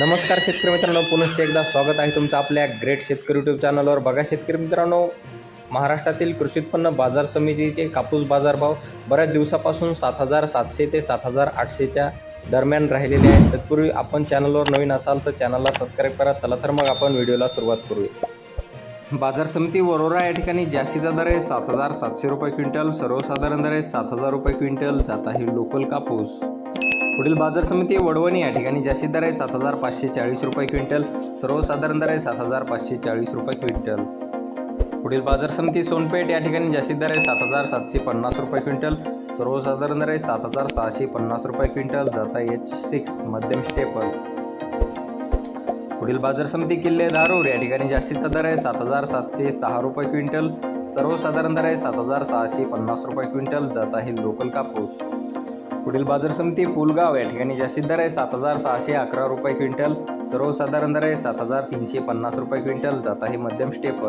नमस्कार शेतकरी मित्रांनो पुनश्च एकदा स्वागत आहे तुमचं आपल्या ग्रेट शेतकरी यूट्यूब चॅनलवर बघा शेतकरी मित्रांनो महाराष्ट्रातील कृषी उत्पन्न बाजार समितीचे कापूस बाजारभाव बऱ्याच दिवसापासून सात हजार सातशे ते सात हजार आठशेच्या दरम्यान राहिलेले आहेत. तत्पूर्वी आपण चॅनलवर नवीन असाल तर चॅनलला सबस्क्राईब करा. चला तर मग आपण व्हिडिओला सुरुवात करूया. बाजार समिती वरोरा या ठिकाणी जास्तीचा दर आहे सात हजार सातशे रुपये क्विंटल सर्वसाधारण दर आहे सात हजार रुपये क्विंटल. जात आहे लोकल कापूस. पुढील बाजार समिती वडवणी या ठिकाणी जास्तीत दर आहे सात हजार पाचशे चाळीस रुपये क्विंटल. सर्वसाधारण दर आहे सात हजार पाचशे चाळीस रुपये क्विंटल. पुढील बाजार समिती सोनपेठ या ठिकाणी जास्तीत दर आहे सात हजार सातशे पन्नास रुपये क्विंटल. सर्वसाधारण दर आहे सात हजार सहाशे पन्नास रुपये क्विंटल जाता एच सिक्स मध्यम स्टेपल पुढील बाजार समिती किल्ले धारूर या ठिकाणी जास्तीचा दर आहे सात हजार सातशे सहा रुपये क्विंटल. सर्वसाधारण दर आहे सात हजार सहाशे पन्नास रुपये क्विंटल जात आहे लोकल कापूस पुढील बाजार समिती पुलगाव या ठिकाणी जास्तीत दर आहे सात हजार सहाशे अकरा रुपये क्विंटल सर्वसाधारण दर आहे सात हजार तीनशे पन्नास रुपये क्विंटल जात आहे मध्यम स्टेपल.